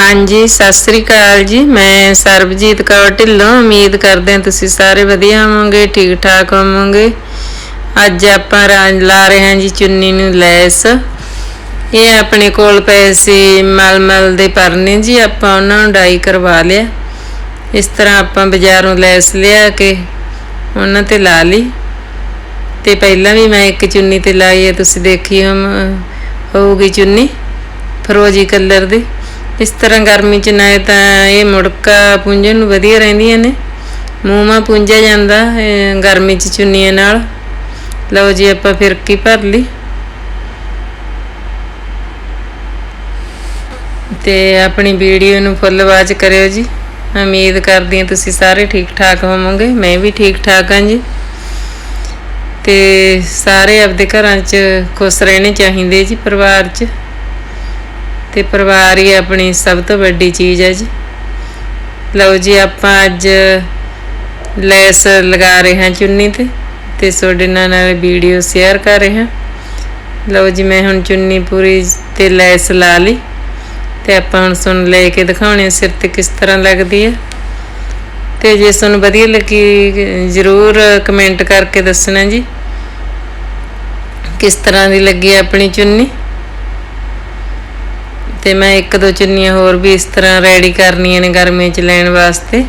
ਹਾਂਜੀ, ਸਤਿ ਸ੍ਰੀ ਅਕਾਲ ਜੀ। ਮੈਂ ਸਰਬਜੀਤ ਕੌਰ ਢਿੱਲੋਂ। ਉਮੀਦ ਕਰਦੇ ਹਾਂ ਤੁਸੀਂ ਸਾਰੇ ਵਧੀਆ ਹੋਵੋਗੇ ਠੀਕ ਠਾਕ ਹੋਵੋਗੇ। ਅੱਜ ਆਪਾਂ ਰਾਂ- ਲਾ ਰਹੇ ਹਾਂ ਜੀ ਚੁੰਨੀ ਨੂੰ ਲੈਸ। ਇਹ ਆਪਣੇ ਕੋਲ ਪਏ ਸੀ ਮਲਮਲ ਦੇ ਪਰਨੇ ਜੀ। ਆਪਾਂ ਉਹਨਾਂ ਨੂੰ ਡਾਈ ਕਰਵਾ ਲਿਆ। ਇਸ ਤਰ੍ਹਾਂ ਆਪਾਂ ਬਾਜ਼ਾਰੋਂ ਲੈਸ ਲਿਆ ਕੇ ਉਹਨਾਂ ਤੇ ਲਾ ਲਈ। ਤੇ ਪਹਿਲਾਂ ਵੀ ਮੈਂ ਇੱਕ ਚੁੰਨੀ ਤੇ ਲਾਈ ਹੈ। ਤੁਸੀਂ ਦੇਖੀ ਹੋਮ- ਹੋਊਗੀ ਚੁੰਨੀ। ਫਰੋਜੀ ਕਲਰ ਦੀ। ਇਸ ਤਰ੍ਹਾਂ ਗਰਮੀ ਚ ਨਾ ਤਾਂ ਇਹ ਮੁੜਕਾ ਪੁੰਝਣ ਨੂੰ ਵਧੀਆ ਰਹਿੰਦੀਆਂ ਨੇ। ਮੂੰਹ ਮਾ ਪੁੰਝਿਆ ਜਾਂਦਾ ਗਰਮੀ ਚ ਚੁੰਨੀਆਂ ਨਾਲ। ਲਓ ਜੀ, ਆਪਾਂ ਫਿਰਕੀ ਭਰ ਲਈ। ਤੇ ਆਪਣੀ ਵੀਡੀਓ ਨੂੰ ਫੁੱਲ ਵਾਚ ਕਰਿਓ ਜੀ। ਉਮੀਦ ਕਰਦੀ ਹਾਂ ਤੁਸੀਂ ਸਾਰੇ ਠੀਕ ਠਾਕ ਹੋਵੋਗੇ, ਮੈਂ ਵੀ ਠੀਕ ਠਾਕ ਹਾਂ ਜੀ। ਤੇ ਸਾਰੇ ਆਪਦੇ ਘਰਾਂ 'ਚ ਖੁਸ਼ ਰਹਿਣੇ ਚਾਹੀਦੇ ਜੀ, ਪਰਿਵਾਰ 'ਚ। ਤੇ ਪਰਿਵਾਰ ਹੀ ਆਪਣੀ ਸਭ ਤੋਂ ਵੱਡੀ ਚੀਜ਼ ਹੈ ਜੀ। ਲਓ ਜੀ, ਆਪਾਂ ਅੱਜ ਲੈਸ ਲਗਾ ਰਹੇ ਹਾਂ ਚੁੰਨੀ ਤੇ ਤੇ ਤੁਹਾਡੇ ਨਾਲ ਨਾਲ ਵੀਡੀਓ ਸ਼ੇਅਰ ਕਰ ਰਹੇ ਹਾਂ। ਲਓ ਜੀ, ਮੈਂ ਹੁਣ ਚੁੰਨੀ ਪੂਰੀ ਤੇ ਲੈਸ ਲਾ ਲਈ, ਤੇ ਆਪਾਂ ਹੁਣ ਸੁਣ ਲੈ ਕੇ ਦਿਖਾਉਣੇ ਸਿਰ ਤੇ ਕਿਸ ਤਰ੍ਹਾਂ ਲੱਗਦੀ ਹੈ। ਤੇ ਜੇ ਤੁਹਾਨੂੰ ਵਧੀਆ ਲੱਗੀ, ਜਰੂਰ ਕਮੈਂਟ ਕਰਕੇ ਦੱਸਣਾ ਜੀ, ਕਿਸ ਤਰ੍ਹਾਂ ਦੀ ਲੱਗੀ ਆਪਣੀ ਚੁੰਨੀ। ਤੇ ਮੈਂ ਇੱਕ ਦੋ ਚੁੰਨੀਆਂ ਹੋਰ ਵੀ ਇਸ ਤਰ੍ਹਾਂ ਰੈਡੀ ਕਰਨੀਆਂ ਨੇ ਗਰਮੀ 'ਚ ਲੈਣ ਵਾਸਤੇ।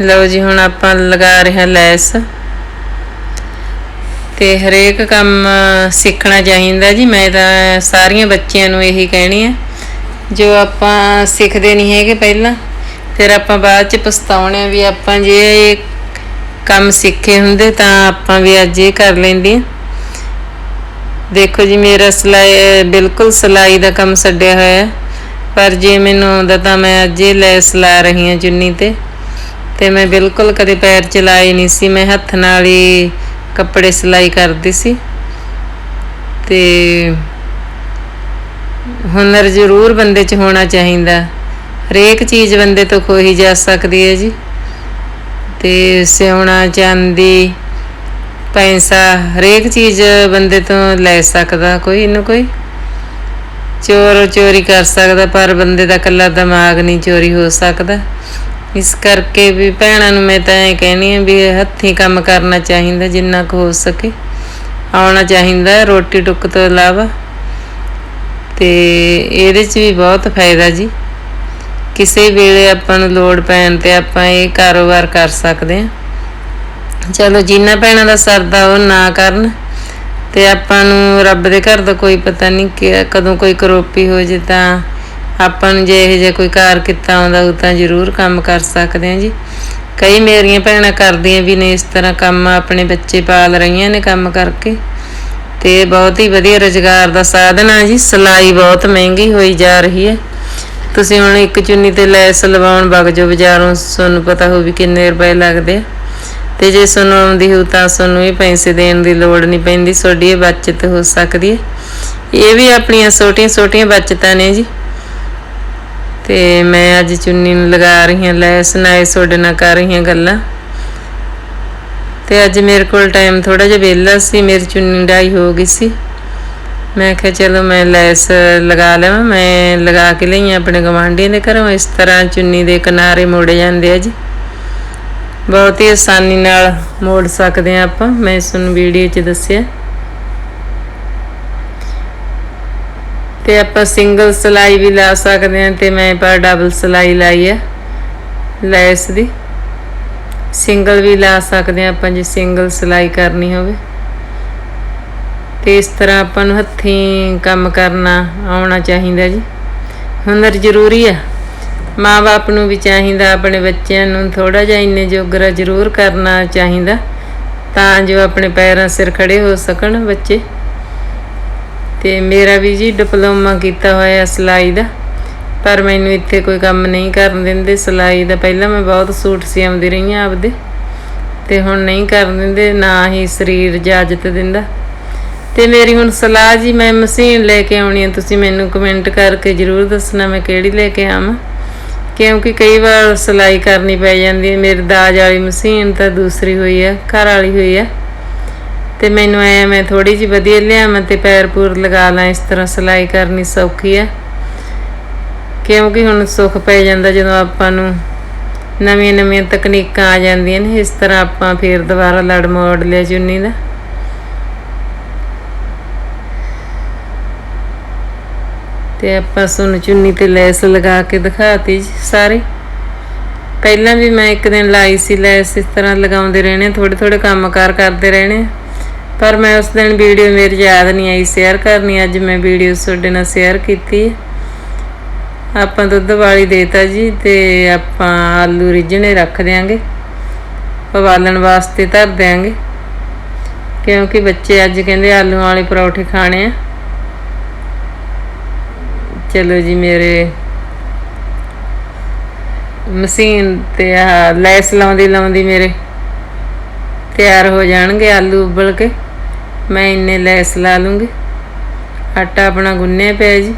ਲਓ ਜੀ, ਹੁਣ ਆਪਾਂ ਲਗਾ ਰਹੇ ਹਾਂ ਲੈਸ। ਤੇ ਹਰੇਕ ਕੰਮ ਸਿੱਖਣਾ ਚਾਹੀਦਾ ਜੀ, ਮੈਂ ਤਾਂ ਸਾਰੀਆਂ ਬੱਚਿਆਂ ਨੂੰ ਇਹੀ ਕਹਿਣੀ ਹੈ ਜੋ ਆਪਾਂ ਸਿੱਖਦੇ ਨਹੀਂ ਹੈਗੇ ਪਹਿਲਾਂ, ਫਿਰ ਆਪਾਂ ਬਾਅਦ 'ਚ ਪਛਤਾਉਣੇ ਆ ਵੀ ਆਪਾਂ ਜੇ ਇਹ ਕੰਮ ਸਿੱਖੇ ਹੁੰਦੇ ਤਾਂ ਆਪਾਂ ਵੀ ਅੱਜ ਇਹ ਕਰ ਲੈਂਦੇ ਹਾਂ ਦੇਖੋ ਜੀ, ਮੇਰਾ ਸਿਲਾਈ, ਬਿਲਕੁਲ ਸਿਲਾਈ ਦਾ ਕੰਮ ਛੱਡਿਆ ਹੋਇਆ ਹੈ। ਪਰ ਜੇ ਮੈਨੂੰ ਆਉਂਦਾ ਤਾਂ ਮੈਂ ਅੱਜ ਹੀ ਲੈਸ ਲਾ ਰਹੀ ਹਾਂ ਚੁੰਨੀ ਤੇ। ਤੇ ਮੈਂ ਬਿਲਕੁਲ ਕਦੇ ਪੈਰ ਚਲਾਏ ਨਹੀਂ ਸੀ, ਮੈਂ ਹੱਥ ਨਾਲ ਹੀ ਕੱਪੜੇ ਸਿਲਾਈ ਕਰਦੀ ਸੀ। ਤੇ ਹੁਨਰ ਜ਼ਰੂਰ ਬੰਦੇ 'ਚ ਹੋਣਾ ਚਾਹੀਦਾ। ਹਰੇਕ ਚੀਜ਼ ਬੰਦੇ ਤੋਂ ਖੋਹੀ ਜਾ ਸਕਦੀ ਹੈ ਜੀ। ਤੇ ਸਿਉਣਾ, ਚਾਂਦੀ ਪੈਸਾ ਹਰੇਕ ਚੀਜ਼ ਬੰਦੇ ਤੋਂ ਲੈ ਸਕਦਾ ਕੋਈ ਇਹਨੂੰ ਕੋਈ। ਚੋਰ ਚੋਰੀ ਕਰ ਸਕਦਾ, ਪਰ ਬੰਦੇ ਦਾ ਕੱਲਾ ਦਿਮਾਗ ਨਹੀਂ ਚੋਰੀ ਹੋ ਸਕਦਾ। ਇਸ ਕਰਕੇ ਵੀ ਭੈਣਾਂ ਨੂੰ ਮੈਂ ਤਾਂ ਇਹ ਕਹਿਣੀ ਆ ਵੀ ਹੱਥੀਂ ਕੰਮ ਕਰਨਾ ਚਾਹੀਦਾ ਜਿੰਨਾ ਕੁ ਹੋ ਸਕੇ। ਆਉਣਾ ਚਾਹੀਦਾ, ਰੋਟੀ ਟੁੱਕ ਤੋਂ ਇਲਾਵਾ। ਤੇ ਇਹਦੇ 'ਚ ਵੀ ਬਹੁਤ ਫਾਇਦਾ ਜੀ। ਕਿਸੇ ਵੇਲੇ ਆਪਾਂ ਨੂੰ ਲੋੜ ਪੈਣ ਤੇ ਆਪਾਂ ਇਹ ਕਾਰੋਬਾਰ ਕਰ ਸਕਦੇ ਹਾਂ ਚਲੋ ਜਿੰਨਾ ਭੈਣਾਂ ਦਾ ਸਰਦਾ ਉਹ ਨਾ ਕਰਨ ਤੇ ਆਪਾਂ ਨੂੰ ਰੱਬ ਦੇ ਘਰ ਦਾ ਕੋਈ ਪਤਾ ਨਹੀਂ ਕਿ ਕਦੋਂ ਕੋਈ ਕਰੋਪੀ ਹੋ ਜੇ ਤਾਂ ਆਪਾਂ ਨੂੰ ਜੇ ਇਹ ਜੇ ਕੋਈ ਕਾਰ ਕੀਤਾ ਆਉਂਦਾ ਉਹ ਤਾਂ ਜ਼ਰੂਰ ਕੰਮ ਕਰ ਸਕਦੇ ਹਾਂ ਜੀ। ਕਈ ਮੇਰੀਆਂ ਭੈਣਾਂ ਕਰਦੀਆਂ ਵੀ ਨੇ ਇਸ ਤਰ੍ਹਾਂ ਕੰਮ, ਆਪਣੇ ਬੱਚੇ ਪਾਲ ਰਹੀਆਂ ਨੇ ਕੰਮ ਕਰਕੇ। ਤੇ ਬਹੁਤ ਹੀ ਵਧੀਆ ਰੁਜ਼ਗਾਰ ਦਾ ਸਾਧਨ ਆ ਜੀ। ਸਿਲਾਈ ਬਹੁਤ ਮਹਿੰਗੀ ਹੋਈ ਜਾ ਰਹੀ ਹੈ। ਤੁਸੀਂ ਹੁਣ ਇੱਕ ਚੁੰਨੀ ਤੇ ਲੈਸ ਲਵਾਉਣ ਵਗ ਜਾਓ ਬਾਜ਼ਾਰੋਂ, ਤੁਹਾਨੂੰ ਪਤਾ ਹੋਵੇ ਕਿੰਨੇ ਰੁਪਏ ਲੱਗਦੇ ਆ। ਤੇ ਜੇ ਤੁਹਾਨੂੰ ਆਉਂਦੀ ਹੋ ਤਾਂ ਤੁਹਾਨੂੰ ਇਹ ਪੈਸੇ ਦੇਣ ਦੀ ਲੋੜ ਨਹੀਂ ਪੈਂਦੀ, ਤੁਹਾਡੀ ਇਹ ਬਚਤ ਹੋ ਸਕਦੀ ਹੈ। ਇਹ ਵੀ ਆਪਣੀਆਂ ਛੋਟੀਆਂ ਛੋਟੀਆਂ ਬਚਤਾਂ ਨੇ ਜੀ। ਤੇ ਮੈਂ ਅੱਜ ਚੁੰਨੀ ਨੂੰ ਲਗਾ ਰਹੀ ਹਾਂ ਲੈਸ ਨਾਲੇ ਤੁਹਾਡੇ ਨਾਲ ਕਰ ਰਹੀ ਹਾਂ ਗੱਲਾਂ। ਤੇ ਅੱਜ ਮੇਰੇ ਕੋਲ ਟਾਈਮ ਥੋੜਾ ਜਿਹਾ ਵਿਹਲਾ ਸੀ, ਮੇਰੀ ਚੁੰਨੀ ਡਾਈ ਹੋ ਗਈ ਸੀ। ਮੈਂ ਕਿਹਾ ਚਲੋ ਮੈਂ ਲੈਸ ਲਗਾ ਲਵਾਂ, ਮੈਂ ਲਗਾ ਕੇ ਲਈ ਆਪਣੇ ਗਵਾਂਢੀਆਂ ਦੇ ਘਰੋਂ। ਇਸ ਤਰ੍ਹਾਂ ਚੁੰਨੀ ਦੇ ਕਿਨਾਰੇ ਮੋੜੇ ਜਾਂਦੇ ਆ ਜੀ। ਬਹੁਤ ਹੀ ਆਸਾਨੀ ਨਾਲ ਮੋੜ ਸਕਦੇ ਆ ਆਪਾਂ। ਮੈਂ ਇਸ ਨੂੰ ਵੀਡੀਓ 'ਚ ਦੱਸਿਆ। ਤੇ ਆਪਾਂ ਸਿੰਗਲ ਸਲਾਈ ਵੀ ਲਾ ਸਕਦੇ ਆ ਤੇ ਮੈਂ ਪਰ ਡਬਲ ਸਲਾਈ ਲਾਈ ਆ ਲੈਸ ਦੀ। ਸਿੰਗਲ ਵੀ ਲਾ ਸਕਦੇ ਆ ਆਪਾਂ ਜੇ ਸਿੰਗਲ ਸਲਾਈ ਕਰਨੀ ਹੋਵੇ। ਤੇ ਇਸ ਤਰ੍ਹਾਂ ਆਪਾਂ ਨੂੰ ਹੱਥੀਂ ਕੰਮ ਕਰਨਾ ਆਉਣਾ ਚਾਹੀਦਾ ਜੀ। ਹੁਨਰ ਜ਼ਰੂਰੀ ਆ ਮਾਂ-ਬਾਪ ਨੂੰ ਵੀ ਚਾਹੀਦਾ, ਆਪਣੇ ਬੱਚਿਆਂ ਨੂੰ ਥੋੜਾ ਜਿਹਾ ਇੰਨੇ ਜੋਗਰਾ ਜ਼ਰੂਰ ਕਰਨਾ ਚਾਹੀਦਾ, ਤਾਂ ਜੋ ਆਪਣੇ ਪੈਰਾਂ ਸਿਰ ਖੜੇ ਹੋ ਸਕਣ ਬੱਚੇ। ਤੇ ਮੇਰਾ ਵੀ ਜੀ ਡਿਪਲੋਮਾ ਕੀਤਾ ਹੋਇਆ ਸਿਲਾਈ ਦਾ, ਪਰ ਮੈਨੂੰ ਇੱਥੇ ਕੋਈ ਕੰਮ ਨਹੀਂ ਕਰਨ ਦਿੰਦੇ। ਸਿਲਾਈ ਦਾ ਪਹਿਲਾਂ ਮੈਂ ਬਹੁਤ ਸੂਟ ਸਿਆਉਂਦੀ ਰਹੀ ਹਾਂ ਆਪਦੇ, ਤੇ ਹੁਣ ਨਹੀਂ ਕਰਨ ਦਿੰਦੇ, ਨਾ ਹੀ ਸਰੀਰ ਇਜਾਜ਼ਤ ਦਿੰਦਾ। ਤੇ ਮੇਰੀ ਹੁਣ ਸਲਾਹ ਜੀ, ਮੈਂ ਮਸ਼ੀਨ ਲੈ ਕੇ ਆਉਣੀ ਹੈ, ਤੁਸੀਂ ਮੈਨੂੰ ਕਮੈਂਟ ਕਰਕੇ ਜਰੂਰ ਦੱਸਣਾ ਮੈਂ ਕਿਹੜੀ ਲੈ ਕੇ ਆਵਾਂ। ਕਿਉਂਕਿ ਕਈ ਵਾਰ ਸਿਲਾਈ ਕਰਨੀ ਪੈ ਜਾਂਦੀ ਹੈ। ਮੇਰੀ ਦਾਜ ਵਾਲੀ ਮਸ਼ੀਨ ਤਾਂ ਦੂਸਰੀ ਹੋਈ ਹੈ, ਘਰ ਵਾਲੀ ਹੋਈ ਹੈ। ਤੇ ਮੈਨੂੰ ਐ ਮੈਂ ਥੋੜੀ ਜਿਹੀ ਵਧੀਆ ਲਿਆਵਾਂ ਤੇ ਪੈਰ ਪੂਰ ਲਗਾ ਲਾਂ। ਇਸ ਤਰ੍ਹਾਂ ਸਿਲਾਈ ਕਰਨੀ ਸੌਖੀ ਹੈ। ਕਿਉਂਕਿ ਹੁਣ ਸੁੱਖ ਪੈ ਜਾਂਦਾ ਜਦੋਂ ਆਪਾਂ ਨੂੰ ਨਵੀਆਂ ਨਵੀਆਂ ਤਕਨੀਕਾਂ ਆ ਜਾਂਦੀਆਂ ਨੇ। ਇਸ ਤਰ੍ਹਾਂ ਆਪਾਂ ਫੇਰ ਦੁਬਾਰਾ ਲੜ ਮੋੜ ਲਿਆ ਚੁੰਨੀ ਦਾ। ਤੇ ਆਪਾਂ ਸੁਣ ਚੁੰਨੀ ਤੇ ਲੈਸ ਲਗਾ ਕੇ ਦਿਖਾਤੀ ਜੀ ਸਾਰੇ। ਪਹਿਲਾਂ ਵੀ ਮੈਂ ਇੱਕ ਦਿਨ ਲਾਈ ਸੀ ਲੈਸ, ਇਸ ਤਰ੍ਹਾਂ ਲਗਾਉਂਦੇ ਰਹਿਣੇ ਥੋੜੇ ਥੋੜੇ ਕੰਮਕਾਰ ਕਰਦੇ ਰਹਿਣੇ ਪਰ ਮੈਂ ਉਸ ਦਿਨ ਵੀਡੀਓ ਮੇਰੀ ਯਾਦ ਨਹੀਂ ਆਈ ਸ਼ੇਅਰ ਕਰਨੀ, ਅੱਜ ਮੈਂ ਵੀਡੀਓ ਤੁਹਾਡੇ ਨਾਲ ਸ਼ੇਅਰ ਕੀਤੀ ਹੈ। ਆਪਾਂ ਦੁੱਧ ਵਾਲੀ ਦੇਤਾ ਜੀ ਤੇ ਆਪਾਂ ਆਲੂ ਰਿੱਝਣੇ ਰੱਖ ਦਿਆਂਗੇ, ਉਬਾਲਣ ਵਾਸਤੇ ਧਰ ਦਿਆਂਗੇ। ਕਿਉਂਕਿ ਬੱਚੇ ਅੱਜ ਕਹਿੰਦੇ ਆਲੂ ਵਾਲੇ ਪਰੌਠੇ ਖਾਣੇ ਆ। ਚਲੋ ਜੀ ਮੇਰੇ ਮਸ਼ੀਨ ਤੇ ਆ ਲੈਸ ਲਾਉਂਦੀ ਲਾਉਂਦੀ ਮੇਰੇ ਤਿਆਰ ਹੋ ਜਾਣਗੇ ਆਲੂ ਉਬਲ ਕੇ। ਮੈਂ ਇੰਨੇ ਲੈਸ ਲਾ ਲੂੰਗੀ। ਆਟਾ ਆਪਣਾ ਗੁੰਨਿਆ ਪਿਆ ਜੀ।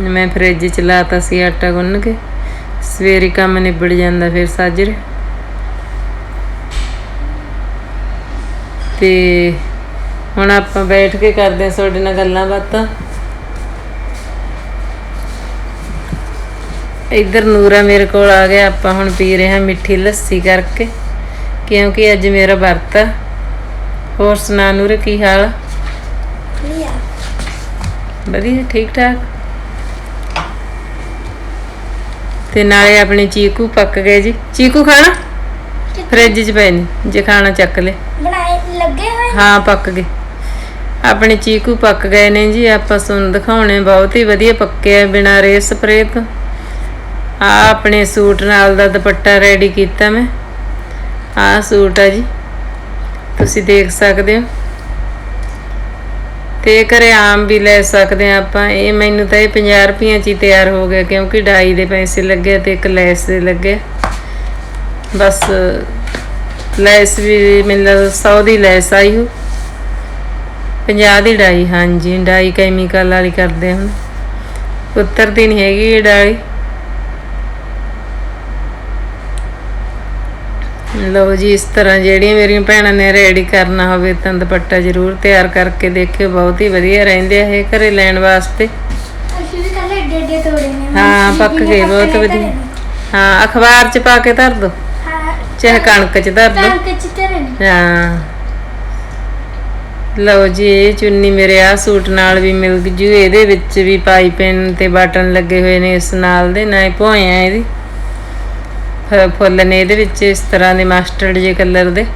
ਮੈਂ ਫ੍ਰਿਜ ਚ ਲਾਤਾ ਸੀ ਆਟਾ ਗੁੰਨ ਕੇ। ਸਵੇਰੇ ਕੰਮ ਨਿਬੜ ਜਾਂਦਾ ਫਿਰ ਸਾਜਰੇ। ਤੇ ਹੁਣ ਆਪਾਂ ਬੈਠ ਕੇ ਕਰਦੇ ਹਾਂ ਤੁਹਾਡੇ ਨਾਲ ਗੱਲਾਂ ਬਾਤਾਂ। ਇੱਧਰ ਨੂਰਾ ਮੇਰੇ ਕੋਲ ਆ ਗਿਆ ਆਪਾਂ ਹੁਣ ਪੀ ਰਹੇ ਹਾਂ ਮਿੱਠੀ ਲੱਸੀ ਕਰਕੇ ਕਿਉਂਕਿ ਅੱਜ ਮੇਰਾ ਵਰਤ ਆ। ਹੋਰ ਸੁਣਾ ਨੂਰੇ ਕੀ ਹਾਲ ਆ? ਲਿਆ ਵਧੀਆ ਠੀਕ ਠਾਕ? ਤੇ ਨਾਲੇ ਆਪਣੇ ਚੀਕੂ ਪੱਕ ਗਏ ਜੀ। ਚੀਕੂ ਖਾਣਾ? ਫ੍ਰਿਜ 'ਚ ਪਏ ਨੇ ਜੇ ਖਾਣਾ ਚੱਕ ਲੈ। ਬਣਾਏ ਲੱਗੇ ਹੋਏ? ਹਾਂ ਪੱਕ ਗਏ। ਆਪਣੇ ਚੀਕੂ ਪੱਕ ਗਏ ਨੇ ਜੀ ਆਪਾਂ ਤੁਹਾਨੂੰ ਦਿਖਾਉਣੇ ਬਹੁਤ ਹੀ ਵਧੀਆ ਪੱਕੇ ਆ ਬਿਨਾਂ ਰੇ ਸਪਰੇ ਤੋਂ। ਆ ਆਪਣੇ ਸੂਟ ਨਾਲ ਦਾ ਦੁਪੱਟਾ ਰੈਡੀ ਕੀਤਾ ਮੈਂ। ਆ ਸੂਟ ਆ ਜੀ। ਤੁਸੀਂ ਦੇਖ ਸਕਦੇ ਹੋ। ਤੇ ਘਰੇ ਆਮ ਵੀ ਲੈ ਸਕਦੇ ਆ ਆਪਾਂ। ਇਹ ਮੈਨੂੰ ਤਾਂ ਇਹ 50 ਰੁਪਈਆਂ ਚ ਹੀ ਤਿਆਰ ਹੋ ਗਿਆ ਕਿਉਂਕਿ ਡਾਈ ਦੇ ਪੈਸੇ ਲੱਗੇ ਤੇ ਇੱਕ ਲੈਸ ਦੇ ਲੱਗੇ। ਬਸ ਲੈਸ ਵੀ ਮੈਨੂੰ ਲੱਗਦਾ 100 ਦੀ ਲੈਸ ਆਈ ਹੋ 50 ਦੀ ਡਾਈ ਹਾਂਜੀ। ਡਾਈ ਕੈਮੀਕਲ ਵਾਲੀ ਕਰਦੇ ਹੁਣ। ਉੱਤਰ ਦੀ ਨਹੀਂ ਹੈਗੀ ਇਹ ਡਾਈ ਲਓ ਜੀ ਇਸ ਤਰ੍ਹਾਂ ਜਿਹੜੀਆਂ ਮੇਰੀਆਂ ਭੈਣਾਂ ਨੇ ਰੈਡੀ ਕਰਨਾ ਹੋਵੇ ਤਾਂ ਦੁਪੱਟਾ ਜ਼ਰੂਰ ਤਿਆਰ ਕਰਕੇ ਦੇਖਿਓ ਬਹੁਤ ਹੀ ਵਧੀਆ ਰਹਿੰਦੇ ਆ ਇਹ ਘਰੇ ਲੈਣ ਵਾਸਤੇ। ਅਸੀਂ ਵੀ ਕੱਲ ਏਡੇ ਏਡੇ ਤੋੜੇ ਨੇ ਹਾਂ ਪੱਕ ਗਏ ਬਹੁਤ ਵਧੀਆ। ਹਾਂ ਅਖਬਾਰ 'ਚ ਪਾ ਕੇ ਧਰ ਦੋ ਹਾਂ ਚਾਹੇ ਕਣਕ 'ਚ ਧਰ ਦੋ। ਕਣਕ ਚ ਹਾਂ। ਲਓ ਜੀ ਇਹ ਚੁੰਨੀ ਮੇਰੇ ਆ ਸੂਟ ਨਾਲ ਵੀ ਮਿਲ ਜੂ ਇਹਦੇ ਵਿੱਚ ਵੀ ਪਾਈਪਿੰਨ ਤੇ ਬਟਨ ਲੱਗੇ ਹੋਏ ਨੇ ਇਸ ਨਾਲ ਦੇ ਨਾ ਭੋਏ ਆ ਇਹਦੀ। ਫੁੱਲ ਨੇ ਇਹਦੇ ਵਿੱਚ ਇਸ ਤਰ੍ਹਾਂ ਦੇ ਮਸਟਰਡ ਜੇ ਕਲਰ ਦੇ।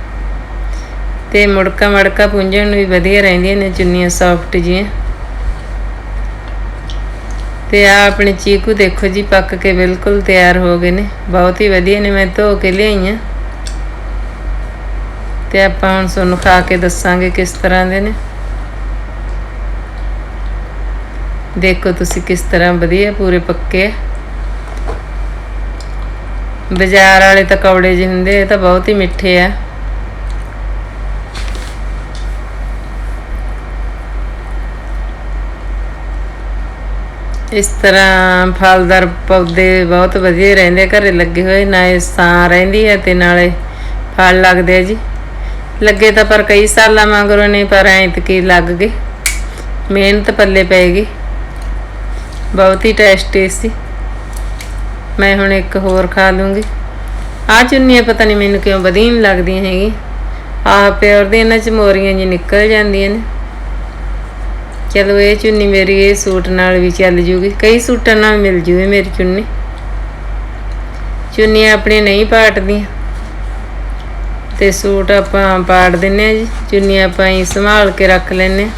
ਤੇ ਮੁੜਕਾ ਮੜਕਾ ਪੁੰਝਣ ਨੂੰ ਵੀ ਵਧੀਆ ਰਹਿੰਦੀਆਂ ਨੇ ਚੁੰਨੀਆਂ ਸੌਫਟ ਜੀਆਂ ਤੇ ਆ ਆਪਣੇ ਚੀਕੂ ਦੇਖੋ ਜੀ, ਪੱਕ ਕੇ ਬਿਲਕੁਲ ਤਿਆਰ ਹੋ ਗਏ ਨੇ। ਬਹੁਤ ਹੀ ਵਧੀਆ ਨੇ, ਮੈਂ ਧੋ ਕੇ ਲਿਆਈਆਂ। ਤੇ ਆਪਾਂ ਹੁਣ ਤੁਹਾਨੂੰ ਖਾ ਕੇ ਦੱਸਾਂਗੇ ਕਿਸ ਤਰ੍ਹਾਂ ਦੇ ਨੇ। ਦੇਖੋ ਤੁਸੀਂ ਕਿਸ ਤਰ੍ਹਾਂ ਵਧੀਆ ਪੂਰੇ ਪੱਕੇ ਆ। ਬਾਜ਼ਾਰ ਵਾਲੇ ਤਾਂ ਕੌੜੇ ਜਿਹੇ ਹੁੰਦੇ ਇਹ ਤਾਂ ਬਹੁਤ ਹੀ ਮਿੱਠੇ ਆ। ਇਸ ਤਰ੍ਹਾਂ ਫਲਦਾਰ ਪੌਦੇ ਬਹੁਤ ਵਧੀਆ ਰਹਿੰਦੇ ਆ, ਘਰੇ ਲੱਗੇ ਹੋਏ ਨਾ ਇਹ ਸਾਂ ਰਹਿੰਦੀ ਹੈ ਤੇ ਨਾਲੇ ਫਲ ਲੱਗਦੇ ਆ ਜੀ। ਲੱਗੇ ਤਾਂ ਪਰ ਕਈ ਸਾਲਾਂ ਮਗਰੋਂ ਨੇ ਪਰ ਐਤਕੀ ਲੱਗ ਗਏ। ਮਿਹਨਤ ਪੱਲੇ ਪੈ ਗਈ। ਬਹੁਤ ਹੀ ਟੇਸਟੀ ਸੀ। ਮੈਂ ਹੁਣ ਇੱਕ ਹੋਰ ਖਾ ਲੂੰਗੀ। ਆ ਚੁੰਨੀਆਂ ਪਤਾ ਨਹੀਂ ਮੈਨੂੰ ਕਿਉਂ ਵਧੀਆ ਲੱਗਦੀਆਂ ਹੈਗੀ ਆਹ ਪਿਓਰ ਦੇ ਇਹਨਾਂ ਚ ਮੋਰੀਆਂ ਜੀ ਨਿਕਲ ਜਾਂਦੀਆਂ ਨੇ। ਚਲੋ ਇਹ ਚੁੰਨੀ ਮੇਰੀ ਇਹ ਸੂਟ ਨਾਲ ਵੀ ਚੱਲ ਜੂਗੀ। ਕਈ ਸੂਟਾਂ ਨਾਲ ਮਿਲ ਜੂਗੀ ਮੇਰੀ ਚੁੰਨੀ। ਚੁੰਨੀਆਂ ਆਪਣੀਆਂ ਨਹੀਂ ਪਾਟਦੀਆਂ। ਤੇ ਸੂਟ ਆਪਾਂ ਪਾੜ ਦਿੰਨੇ ਆ ਜੀ। ਚੁੰਨੀ ਆਪਾਂ ਹੀ ਸੰਭਾਲ ਕੇ ਰੱਖ ਲੈਨੇ ਆ।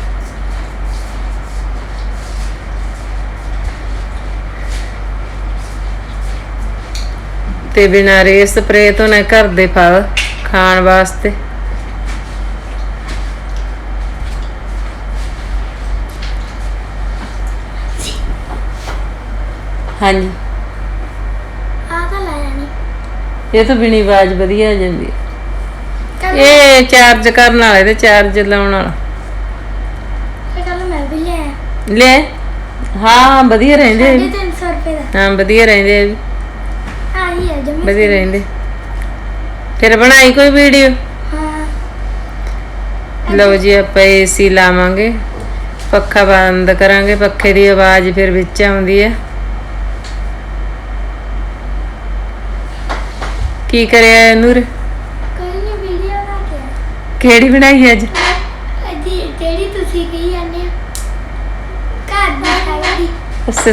ਤੇ ਬਿਨਾਂ ਰੇ ਸਪਰੇ ਤੋਂ ਨਾ ਘਰ ਦੇ ਫਲ ਖਾਣ ਵਾਸਤੇ। ਹਾਂਜੀ। ਆ ਤਾਂ ਲਾਇਆ ਨਹੀਂ ਇਹ ਤਾਂ ਬਿਨੀ ਆਵਾਜ਼ ਵਧੀਆ ਆ ਜਾਂਦੀ ਹੈ। ਇਹ ਚਾਰਜ ਕਰਨ ਵਾਲਾ ਇਹਦੇ ਚਾਰਜ ਲਾਉਣ ਵਾਲਾ। ਕੱਲ ਮੈਂ ਵੀ ਲਿਆ ਲੈ। ਹਾਂ ਵਧੀਆ ਰਹਿੰਦੇ ਆ ਇਹ ਵੀ। 350 ਰੁਪਏ ਦਾ। ਹਾਂ ਵਧੀਆ ਰਹਿੰਦੇ ਆ ਜਮੀ ਵਧੀਆ ਰਹਿੰਦੇ। ਫਿਰ ਬਣਾਈ ਕੋਈ ਵੀਡੀਓ ਲਓ ਜੀ ਆਪਾਂ ਏਸੀ ਲਾਵਾਂਗੇ। ਪੱਖਾ ਬੰਦ ਕਰਾਂਗੇ ਪੱਖੇ ਦੀ ਆਵਾਜ਼ ਫਿਰ ਵਿੱਚ ਆਉਂਦੀ ਹੈ। ਕੀ ਕਰਿਆ ਨੂਰ? ਕਿਹੜੀ ਬਣਾਈ ਅੱਜ?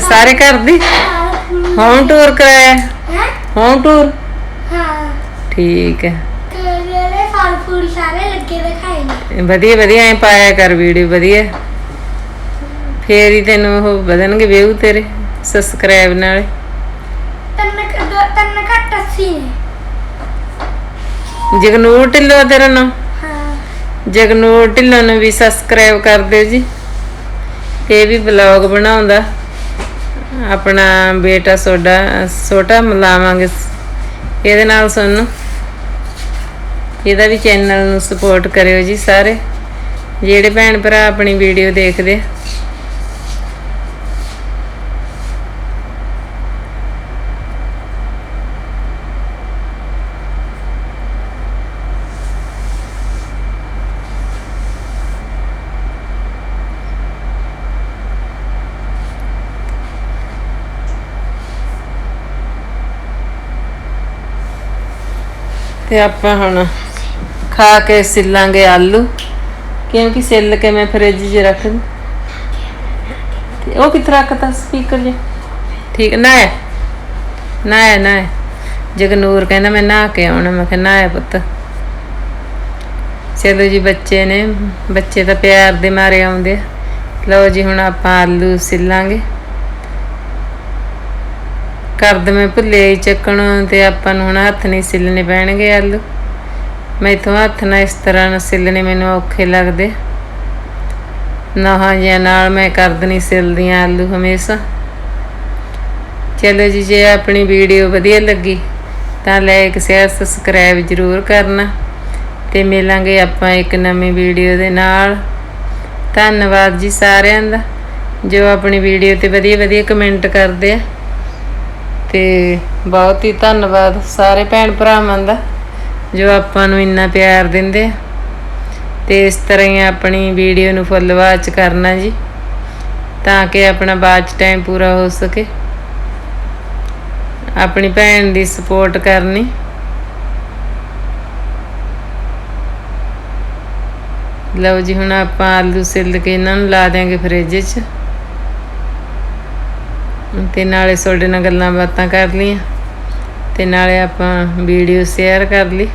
ਸਾਰੇ। ਘਰ ਹੋਮ ਟੂਰ ਕਰਾਇਆ ਹੋਮ ਟੂਰ ਹਾਂ। ਠੀਕ ਹੈ। ਜਿਹੜੇ ਫਲ ਫੂਲ ਸਾਰੇ ਲੱਗੇ ਦਿਖਾਏ ਨੇ। ਵਧੀਆ ਵਧੀਆ ਐ ਪਾਇਆ ਕਰ ਵੀਡੀਓ ਵਧੀਆ। ਫੇਰ ਹੀ ਤੈਨੂੰ ਉਹ ਵਧਣਗੇ ਵਿਊ ਤੇਰੇ ਸਬਸਕ੍ਰਾਈਬ ਨਾਲ। ਤਨ ਦੋ ਤਨ ਘੱਟ ਅੱਸੀ ਨੇ। ਜਗਨੂਰ ਢਿੱਲੋਂ ਤੇਰਾ ਨਾਮ? ਹਾਂ। ਜਗਨੂਰ ਢਿੱਲੋਂ ਨੂੰ ਵੀ ਸਬਸਕ੍ਰਾਈਬ ਕਰ ਦਿਓ ਜੀ। ਇਹ ਵੀ ਵਲੌਗ ਬਣਾਉਂਦਾ। ਆਪਣਾ ਬੇਟਾ ਸੋਡਾ ਛੋਟਾ ਮਿਲਾਵਾਂਗੇ ਇਹਦੇ ਨਾਲ ਸਾਨੂੰ। ਇਹਦਾ ਵੀ ਚੈਨਲ ਨੂੰ ਸਪੋਰਟ ਕਰਿਓ ਜੀ ਸਾਰੇ। ਜਿਹੜੇ ਭੈਣ ਭਰਾ ਆਪਣੀ ਵੀਡੀਓ ਦੇਖਦੇ ਆ। ਤੇ ਆਪਾਂ ਹੁਣ ਖਾ ਕੇ ਸਿੱਲਾਂਗੇ ਆਲੂ। ਕਿਉਂਕਿ ਸਿੱਲ ਕੇ ਮੈਂ ਫ੍ਰਿਜ 'ਚ ਰੱਖ ਦੂੰ। ਤੇ ਉਹ ਕਿੱਥੇ ਰੱਖਤਾ ਸਪੀਕਰ ਜੇ ਠੀਕ ਨਾ ਹੈ ਨਾ ਹੈ ਨਾ ਹੈ ਜਗਨੂਰ ਕਹਿੰਦਾ ਮੈਂ ਨਹਾ ਕੇ ਆਉਣਾ। ਮੈਂ ਕਿਹਾ ਨਹਾਇਆ ਪੁੱਤ। ਚਲੋ ਜੀ ਬੱਚੇ ਨੇ, ਬੱਚੇ ਤਾਂ ਪਿਆਰ ਦੇ ਮਾਰੇ ਆਉਂਦੇ ਆ। ਲਓ ਜੀ ਹੁਣ ਆਪਾਂ ਆਲੂ ਸਿੱਲਾਂਗੇ। ਕਰਦ ਮੈਂ ਭੁੱਲੇ ਹੀ ਚੱਕਣ ਤੇ ਆਪਾਂ ਨੂੰ ਹੁਣ ਹੱਥ ਨਹੀਂ ਸਿੱਲਣੇ ਪੈਣਗੇ ਆਲੂ ਮੈਥੋਂ ਹੱਥ ਨਾਲ ਇਸ ਤਰ੍ਹਾਂ ਨਾਲ ਸਿੱਲਣੇ ਮੈਨੂੰ ਔਖੇ ਲੱਗਦੇ। ਨਾਹਾਂ ਜਾਂ ਨਾਲ ਮੈਂ ਕਰਦ ਨਹੀਂ ਸਿਲਦੀਆਂ ਆਲੂ ਹਮੇਸ਼ਾ। ਚਲੋ ਜੀ, ਜੇ ਆਪਣੀ ਵੀਡੀਓ ਵਧੀਆ ਲੱਗੀ, ਤਾਂ ਲਾਈਕ ਸ਼ੇਅਰ ਸਬਸਕ੍ਰਾਈਬ ਜ਼ਰੂਰ ਕਰਨਾ ਤੇ ਮਿਲਾਂਗੇ ਆਪਾਂ ਇੱਕ ਨਵੀਂ ਵੀਡੀਓ ਦੇ ਨਾਲ। ਧੰਨਵਾਦ ਜੀ ਸਾਰਿਆਂ ਦਾ। ਜੋ ਆਪਣੀ ਵੀਡੀਓ ਤੇ ਵਧੀਆ ਵਧੀਆ ਕਮੈਂਟ ਕਰਦੇ ਆ। ਤੇ ਬਹੁਤ ਹੀ ਧੰਨਵਾਦ ਸਾਰੇ ਭੈਣ ਭਰਾਵਾਂ ਦਾ, ਜੋ ਆਪਾਂ ਨੂੰ ਇੰਨਾ ਪਿਆਰ ਦਿੰਦੇ ਆ। ਤੇ ਇਸ ਤਰ੍ਹਾਂ ਹੀ ਆਪਣੀ ਵੀਡੀਓ ਨੂੰ ਫੁੱਲ ਵਾਚ ਕਰਨਾ ਜੀ, ਤਾਂ ਕਿ ਆਪਣਾ ਬਾਅਦ ਟਾਈਮ ਪੂਰਾ ਹੋ ਸਕੇ। ਆਪਣੀ ਭੈਣ ਦੀ ਸਪੋਰਟ ਕਰਨੀ। ਲਓ ਜੀ, ਹੁਣ ਆਪਾਂ ਆਲੂ ਸਿੱਲ ਕੇ ਇਹਨਾਂ ਨੂੰ ਲਾ ਦਿਆਂਗੇ ਫ੍ਰਿਜ 'ਚ। ਤੇ ਨਾਲੇ ਤੁਹਾਡੇ ਨਾਲ ਗੱਲਾਂ ਬਾਤਾਂ ਕਰ ਲਈਆਂ। ਤੇ ਨਾਲੇ ਆਪਾਂ ਵੀਡੀਓ ਸ਼ੇਅਰ ਕਰ ਲਈ।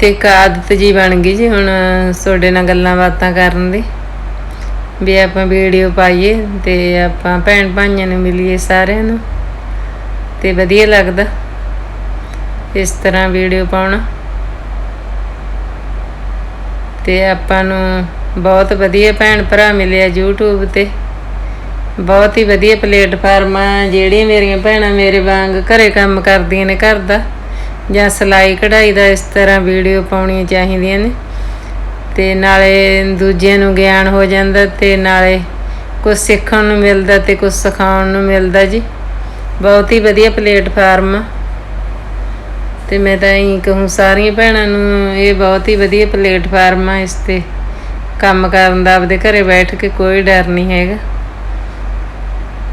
ਤੇ ਇੱਕ ਆਦਤ ਜੀ ਬਣ ਗਈ ਜੀ ਹੁਣ ਤੁਹਾਡੇ ਨਾਲ ਗੱਲਾਂ ਬਾਤਾਂ ਕਰਨ ਦੀ। ਵੀ ਆਪਾਂ ਵੀਡੀਓ ਪਾਈਏ ਤੇ ਆਪਾਂ ਭੈਣ ਭਾਈਆਂ ਨੂੰ ਮਿਲੀਏ ਸਾਰਿਆਂ ਨੂੰ। ਤੇ ਵਧੀਆ ਲੱਗਦਾ। ਇਸ ਤਰ੍ਹਾਂ ਵੀਡੀਓ ਪਾਉਣਾ। ਤੇ ਆਪਾਂ ਨੂੰ ਬਹੁਤ ਵਧੀਆ ਭੈਣ ਭਰਾ ਮਿਲਿਆ ਆ YouTube ਤੇ। ਬਹੁਤ ਹੀ ਵਧੀਆ ਪਲੇਟਫਾਰਮ ਆ ਜਿਹੜੀਆਂ ਮੇਰੀਆਂ ਭੈਣਾਂ ਮੇਰੇ ਵਾਂਗ ਘਰੇ ਕੰਮ ਕਰਦੀਆਂ ਨੇ ਘਰ ਦਾ, ਜਾਂ ਸਿਲਾਈ ਕਢਾਈ ਦਾ ਇਸ ਤਰ੍ਹਾਂ ਵੀਡੀਓ ਪਾਉਣੀਆਂ ਚਾਹੀਦੀਆਂ ਨੇ। ਤੇ ਨਾਲੇ ਦੂਜਿਆਂ ਨੂੰ ਗਿਆਨ ਹੋ ਜਾਂਦਾ ਤੇ ਨਾਲੇ ਕੁਝ ਸਿੱਖਣ ਨੂੰ ਮਿਲਦਾ ਤੇ ਕੁਝ ਸਿਖਾਉਣ ਨੂੰ ਮਿਲਦਾ ਜੀ। ਬਹੁਤ ਹੀ ਵਧੀਆ ਪਲੇਟਫਾਰਮ ਆ। ਤੇ ਮੈਂ ਤਾਂ ਇਹੀ ਕਹੂੰ, ਸਾਰੀਆਂ ਭੈਣਾਂ ਨੂੰ ਇਹ ਬਹੁਤ ਹੀ ਵਧੀਆ ਪਲੇਟਫਾਰਮ ਆ ਇਸ ਤੇ। ਕੰਮ ਕਰਨ ਦਾ ਆਪਦੇ ਘਰੇ ਬੈਠ ਕੇ ਕੋਈ ਡਰ ਨਹੀਂ ਹੈਗਾ।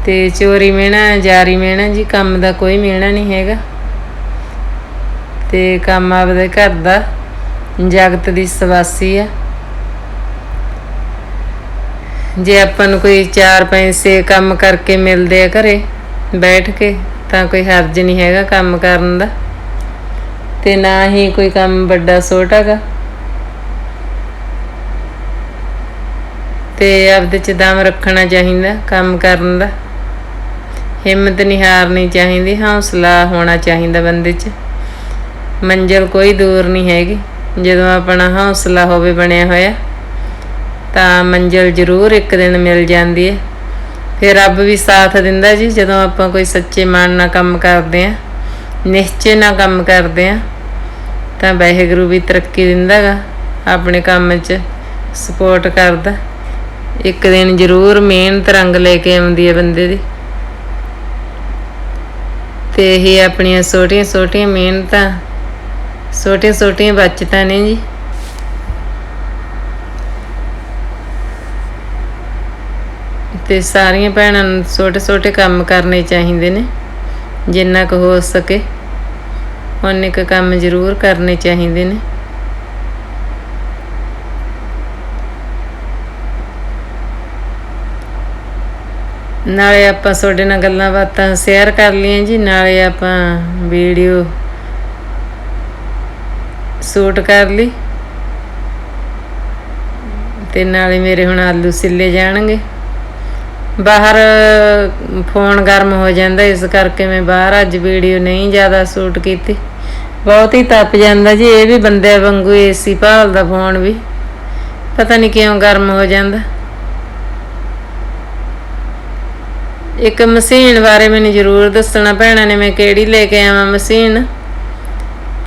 ਤੇ ਚੋਰੀ ਮਿਹਣਾ, ਜਾਰੀ ਮਿਹਣਾ ਜੀ, ਕੰਮ ਦਾ ਕੋਈ ਮਿਹਣਾ ਨਹੀਂ ਹੈਗਾ। ਤੇ ਕੰਮ ਆਪਦੇ ਘਰ ਦਾ, ਜਗਤ ਦੀ ਸਵਾਸੀ ਆ। ਜੇ ਆਪਾਂ ਨੂੰ ਕੋਈ 4 ਪੈਸੇ ਕੰਮ ਕਰਕੇ ਮਿਲਦੇ ਆ ਘਰੇ, ਬੈਠ ਕੇ, ਤਾਂ ਕੋਈ ਹਰਜ ਨਹੀਂ ਹੈਗਾ ਕੰਮ ਕਰਨ ਦਾ। ਤੇ ਨਾ ਹੀ ਕੋਈ ਕੰਮ ਵੱਡਾ ਛੋਟਾ ਗਾ ਤੇ ਆਪਦੇ ਚ ਦਮ ਰੱਖਣਾ ਚਾਹੀਦਾ, ਕੰਮ ਕਰਨ ਦਾ। ਹਿੰਮਤ ਨਹੀਂ ਹਾਰਨੀ ਚਾਹੀਦੀ, ਹੌਸਲਾ ਹੋਣਾ ਚਾਹੀਦਾ ਬੰਦੇ 'ਚ। ਮੰਜ਼ਿਲ ਕੋਈ ਦੂਰ ਨਹੀਂ ਹੈਗੀ, ਜਦੋਂ ਆਪਣਾ ਹੌਸਲਾ ਹੋਵੇ ਬਣਿਆ ਹੋਇਆ, ਤਾਂ ਮੰਜ਼ਿਲ ਜ਼ਰੂਰ ਇੱਕ ਦਿਨ ਮਿਲ ਜਾਂਦੀ ਹੈ। ਫਿਰ ਰੱਬ ਵੀ ਸਾਥ ਦਿੰਦਾ ਜੀ, ਜਦੋਂ ਆਪਾਂ ਕੋਈ ਸੱਚੇ ਮਨ ਨਾਲ ਕੰਮ ਕਰਦੇ ਆ ਨਿਸ਼ਚੇ ਨਾਲ ਕੰਮ ਕਰਦੇ ਆ ਤਾਂ ਵਾਹਿਗੁਰੂ ਵੀ ਤਰੱਕੀ ਦਿੰਦਾਗਾ, ਆਪਣੇ ਕੰਮ 'ਚ ਸਪੋਰਟ ਕਰਦਾ। ਇੱਕ ਦਿਨ ਜ਼ਰੂਰ ਮਿਹਨਤ ਰੰਗ ਲੈ ਕੇ ਆਉਂਦੀ ਹੈ ਬੰਦੇ ਦੀ। ਤੇ ਇਹ ਆਪਣੀਆਂ ਛੋਟੀਆਂ ਛੋਟੀਆਂ ਮਿਹਨਤਾਂ, ਛੋਟੀਆਂ ਛੋਟੀਆਂ ਬਚਤਾਂ ਨੇ ਜੀ। ਤੇ ਸਾਰੀਆਂ ਭੈਣਾਂ ਨੂੰ ਛੋਟੇ ਛੋਟੇ ਕੰਮ ਕਰਨੇ ਚਾਹੀਦੇ ਨੇ, ਜਿੰਨਾ ਕੁ ਹੋ ਸਕੇ। ਉਨੇ ਕੁ ਕੰਮ ਜ਼ਰੂਰ ਕਰਨੇ ਚਾਹੀਦੇ ਨੇ। ਨਾਲੇ ਆਪਾਂ ਤੁਹਾਡੇ ਨਾਲ ਗੱਲਾਂ ਬਾਤਾਂ ਸ਼ੇਅਰ ਕਰ ਲਈਆਂ ਜੀ, ਨਾਲੇ ਆਪਾਂ ਵੀਡੀਓ ਸ਼ੂਟ ਕਰ ਲਈ। ਤੇ ਨਾਲੇ ਮੇਰੇ ਹੁਣ ਆਲੂ ਸਿੱਲੇ ਜਾਣਗੇ। ਬਾਹਰ ਫੋਨ ਗਰਮ ਹੋ ਜਾਂਦਾ, ਇਸ ਕਰਕੇ ਮੈਂ ਬਾਹਰ ਅੱਜ ਵੀਡੀਓ ਨਹੀਂ ਜ਼ਿਆਦਾ ਸ਼ੂਟ ਕੀਤੀ। ਬਹੁਤ ਹੀ ਤਪ ਜਾਂਦਾ ਜੀ, ਇਹ ਵੀ ਬੰਦੇ ਵਾਂਗੂ ਏਸੀ ਭਾਲਦਾ ਫੋਨ ਵੀ। ਪਤਾ ਨਹੀਂ ਕਿਉਂ ਗਰਮ ਹੋ ਜਾਂਦਾ। ਇੱਕ ਮਸ਼ੀਨ ਬਾਰੇ ਮੈਨੂੰ ਜ਼ਰੂਰ ਦੱਸਣਾ ਭੈਣਾਂ ਨੇ, ਮੈਂ ਕਿਹੜੀ ਲੈ ਕੇ ਆਵਾਂ ਮਸ਼ੀਨ?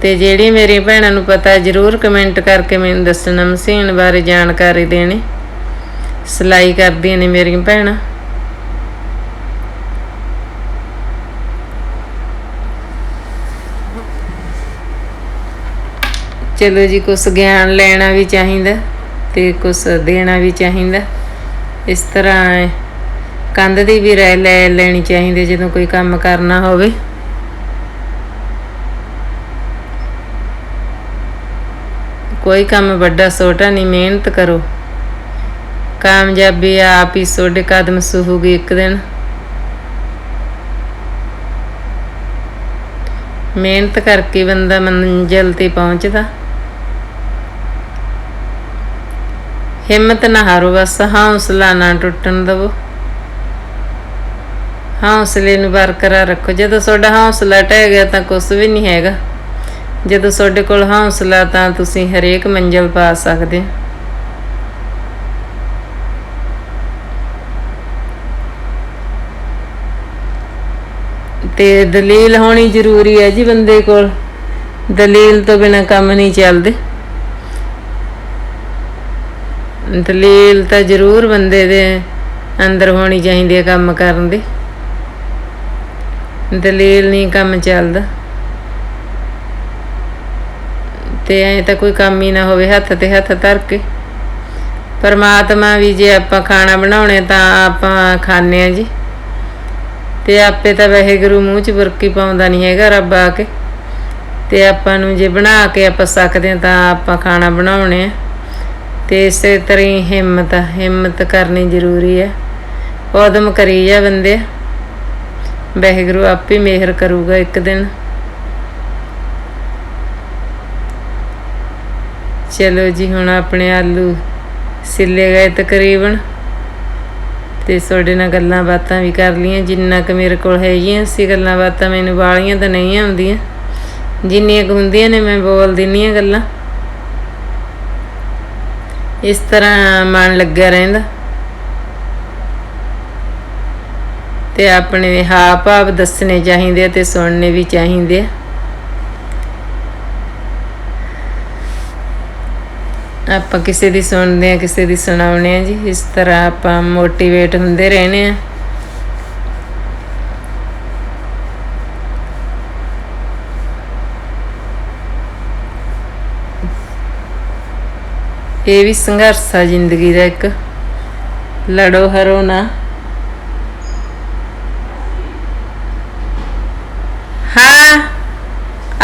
ਤੇ ਜਿਹੜੀ ਮੇਰੀ ਭੈਣਾਂ ਨੂੰ ਪਤਾ, ਜ਼ਰੂਰ ਕਮੈਂਟ ਕਰਕੇ ਮੈਨੂੰ ਦੱਸਣਾ ਮਸ਼ੀਨ ਬਾਰੇ ਜਾਣਕਾਰੀ ਦੇਣੀ। ਸਿਲਾਈ ਕਰਦੀਆਂ ਨੇ ਮੇਰੀਆਂ ਭੈਣਾਂ। ਚਲੋ ਜੀ, ਕੁਛ ਗਿਆਨ ਲੈਣਾ ਵੀ ਚਾਹੀਦਾ ਤੇ ਕੁਛ ਦੇਣਾ ਵੀ ਚਾਹੀਦਾ। ਇਸ ਤਰ੍ਹਾਂ ਕੰਧ ਦੀ ਵੀ ਰਾਏ ਲੈ ਲੈਣੀ ਚਾਹੀਦੀ ਜਦੋਂ ਕੋਈ ਕੰਮ ਕਰਨਾ ਹੋਵੇ। ਕੋਈ ਕੰਮ ਵੱਡਾ ਛੋਟਾ ਨਹੀਂ, ਮਿਹਨਤ ਕਰੋ। ਕਾਮਯਾਬੀ ਆਪ ਹੀ ਤੁਹਾਡੇ ਕਦਮ ਸੁਹੂਗੀ ਇੱਕ ਦਿਨ। ਮਿਹਨਤ ਕਰਕੇ ਬੰਦਾ ਮੰਜ਼ਿਲ ਤੇ ਪਹੁੰਚਦਾ। ਹਿੰਮਤ ਨਾ ਹਾਰੋ, ਬਸ ਹੌਸਲਾ ਨਾ ਟੁੱਟਣ ਦਵੋ। ਹੌਸਲੇ ਨੂੰ ਬਰਕਰਾਰ ਰੱਖੋ। ਜਦੋਂ ਤੁਹਾਡਾ ਹੌਸਲਾ ਟਹਿ ਗਿਆ ਤਾਂ ਕੁਝ ਵੀ ਨਹੀਂ ਹੈਗਾ। ਜਦੋਂ ਤੁਹਾਡੇ ਕੋਲ ਹੌਸਲਾ ਤਾਂ ਤੁਸੀਂ ਹਰੇਕ ਮੰਜ਼ਿਲ ਪਾ ਸਕਦੇ ਹੋ। ਤੇ ਦਲੀਲ ਹੋਣੀ ਜ਼ਰੂਰੀ ਹੈ ਜੀ ਬੰਦੇ ਕੋਲ। ਦਲੀਲ ਤੋਂ ਬਿਨਾ ਕੰਮ ਨਹੀਂ ਚੱਲਦੇ। ਦਲੀਲ ਤਾਂ ਜ਼ਰੂਰ ਬੰਦੇ ਦੇ ਅੰਦਰ ਹੋਣੀ ਚਾਹੀਦੀ ਹੈ ਕੰਮ ਕਰਨ ਦੀ। ਦਲੀਲ ਨਹੀਂ ਕੰਮ ਚੱਲਦਾ। ਤੇ ਐ ਤਾਂ ਕੋਈ ਕੰਮ ਹੀ ਨਾ ਹੋਵੇ ਹੱਥ ਤੇ ਹੱਥ ਧਰ ਕੇ। ਪਰਮਾਤਮਾ ਵੀ ਜੇ ਆਪਾਂ ਖਾਣਾ ਬਣਾਉਣੇ ਤਾਂ ਆਪਾਂ ਖਾਣੇ ਆ ਜੀ। ਤੇ ਆਪੇ ਤਾਂ ਵਾਹਿਗੁਰੂ ਮੂੰਹ 'ਚ ਬੁਰਕੀ ਪਾਉਂਦਾ ਨਹੀਂ ਹੈਗਾ ਰੱਬ ਆ ਕੇ। ਤੇ ਆਪਾਂ ਨੂੰ ਜੇ ਬਣਾ ਕੇ ਆਪਾਂ ਸਕਦੇ ਹਾਂ ਤਾਂ ਆਪਾਂ ਖਾਣਾ ਬਣਾਉਣੇ ਆ। ਤੇ ਇਸੇ ਤਰ੍ਹਾਂ ਹੀ ਹਿੰਮਤ ਆ, ਹਿੰਮਤ ਕਰਨੀ ਜ਼ਰੂਰੀ ਹੈ ਉਦਮ ਕਰੀ ਜਾ ਬੰਦੇ ਵਾਹਿਗੁਰੂ ਆਪੇ ਮਿਹਰ ਕਰੂਗਾ ਇੱਕ ਦਿਨ। ਚਲੋ ਜੀ ਹੁਣ ਆਪਣੇ ਆਲੂ ਸਿੱਲੇ ਗਏ ਤਕਰੀਬਨ ਤੇ ਤੁਹਾਡੇ ਨਾਲ ਗੱਲਾਂ ਬਾਤਾਂ ਵੀ ਕਰ ਲੀਆਂ ਜਿੰਨਾ ਕੁ ਮੇਰੇ ਕੋਲ ਹੈਗੀਆਂ ਸੀ ਗੱਲਾਂ ਬਾਤਾਂ ਮੈਨੂੰ ਵਾਲੀਆਂ ਤਾਂ ਨਹੀਂ ਆਉਂਦੀਆਂ। ਜਿੰਨੀਆਂ ਕੁ ਹੁੰਦੀਆਂ ਨੇ ਮੈਂ ਬੋਲ ਦਿੰਨੀ ਆ ਗੱਲਾਂ। ਇਸ ਤਰ੍ਹਾਂ ਮਨ ਲੱਗਿਆ ਰਹਿੰਦਾ। ਤੇ ਆਪਣੇ ਹਾਵ ਭਾਵ ਦੱਸਣੇ ਚਾਹੀਦੇ ਆ ਤੇ ਸੁਣਨੇ ਵੀ ਚਾਹੀਦੇ ਆ। ਆਪਾਂ ਕਿਸੇ ਦੀ ਸੁਣਦੇ ਆ, ਕਿਸੇ ਦੀ ਸੁਣਾਉਣੇ ਆ ਜੀ। ਇਸ ਤਰ੍ਹਾਂ ਆਪਾਂ ਮੋਟੀਵੇਟ ਹੁੰਦੇ ਰਹਿੰਦੇ ਆ। ਇਹ ਵੀ ਸੰਘਰਸ਼ ਆ ਜ਼ਿੰਦਗੀ ਦਾ ਇੱਕ। ਲੜੋ ਹਰੋ ਨਾ। ਹਾਂ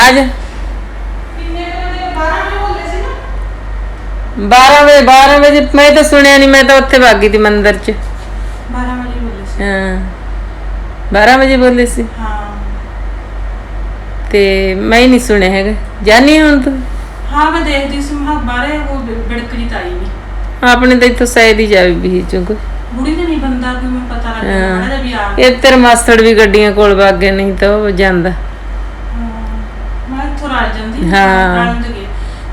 ਅੱਜ। 12 ਵਜੇ 12 ਵਜੇ ਮੈਂ ਤਾਂ ਸੁਣਿਆ ਨਹੀਂ ਮੈਂ ਤਾਂ ਉੱਥੇ ਭਾਗੀ ਦੀ ਮੰਦਿਰ 'ਚ। 12 ਵਜੇ ਬੋਲੇ ਸੀ। ਹਾਂ। 12 ਵਜੇ ਬੋਲੇ ਸੀ। ਹਾਂ। ਤੇ ਮੈਂ ਹੀ ਨਹੀਂ ਸੁਣਿਆ ਹੈਗਾ। ਜਾਨੀ ਹੁਣ ਤੂੰ? ਨਹੀਂ ਆਪਣੇ ਤਾਂ ਇੱਥੋਂ ਸਾਇਦ ਹੀ ਜਾਵੇ ਵੀ ਨਹੀਂ ਬੰਦਾ ਕੋਈ ਮੈਨੂੰ ਪਤਾ ਲੱਗ ਹਾਂ। ਗਿਆ ਮਾੜਾ ਜਿਹਾ ਵੀ ਆ ਇਹ ਤੇਰੇ ਮਾਸੜ ਵੀ ਗੱਡੀਆਂ ਕੋਲ ਵਗ ਗਏ ਨਹੀਂ ਤਾਂ ਉਹ ਜਾਂਦਾ। ਜਾਂਦੀ ਹਾਂ। ਰਾਜ ਗਏ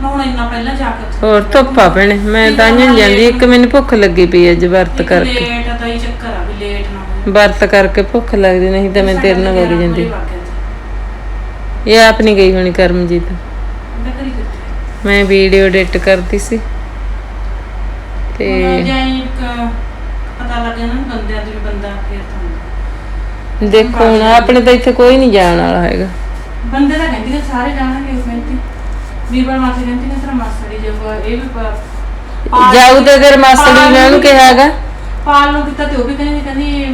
ਮੈਂ ਹੁਣ ਇੰਨਾ ਪਹਿਲਾਂ ਜਾ ਕੇ ਉੱਥੇ ਹੋਰ ਧੁੱਪਾ ਭੈਣੇ ਮੈਂ ਤਾਂ ਨਹੀਂ ਜਾਂਦੀ ਇੱਕ ਮੈਨੂੰ ਭੁੱਖ ਲੱਗੀ ਪਈ ਅੱਜ ਵਰਤ ਇੱਕ ਕਰਕੇ। ਲੇਟ ਆ ਤਾਂ ਹੀ ਚੱਕਰ ਆ ਵੀ ਲੇਟ ਨਾ ਹੋਵੇ ਵਰਤ ਕਰਕੇ ਭੁੱਖ ਲੱਗਦੀ ਨਹੀਂ ਤਾਂ ਮੈਂ ਤੇਰੇ ਨਾਲ ਵਗ ਜਾਂਦੀ। ਇਹ ਆਪ ਨਹੀਂ ਗਈ ਹੋਣੀ ਕਰਮਜੀਤ। ਮੈਂ ਵੀਡੀਓ ਐਡਿਟ ਕਰਦੀ ਸੀ। ਤੇ ਹੁਣ ਜਾਈ ਇੱਕ ਪਤਾ ਲੱਗ ਜਾਂਦਾ ਨਾ ਬੰਦਿਆਂ ਦੇ ਵੀ ਬੰਦਾ ਫੇਰ ਤਾਂ ਹੁੰਦਾ। ਦੇਖੋ ਹੁਣ ਆਪਣੇ ਤਾਂ ਇੱਥੇ ਕੋਈ ਨਹੀਂ ਜਾਣ ਵਾਲਾ ਹੈਗਾ। ਬੰਦੇ ਤਾਂ ਕਹਿੰਦੀ ਨੇ ਸਾਰੇ ਜਾਣਗੇ ਕਹਿੰਦੀ ਵੀਰਵਾਰ ਮਾਸੀ ਕਹਿੰਦੀ ਨੇ ਤੇਰਾ ਮਾਸੜੀ ਜਾਊਗਾ ਇਹ ਵੀ ਜਾਊ ਤੇ ਤੇਰੇ ਮਾਸੜ ਮੈਂ ਉਹਨੂੰ ਕਿਹਾ ਹੈਗਾ। ਪਾਲ ਨੂੰ ਕੀਤਾ ਤੇ ਉਹ ਵੀ ਕਹਿੰਦੀ ਕਹਿੰਦੀ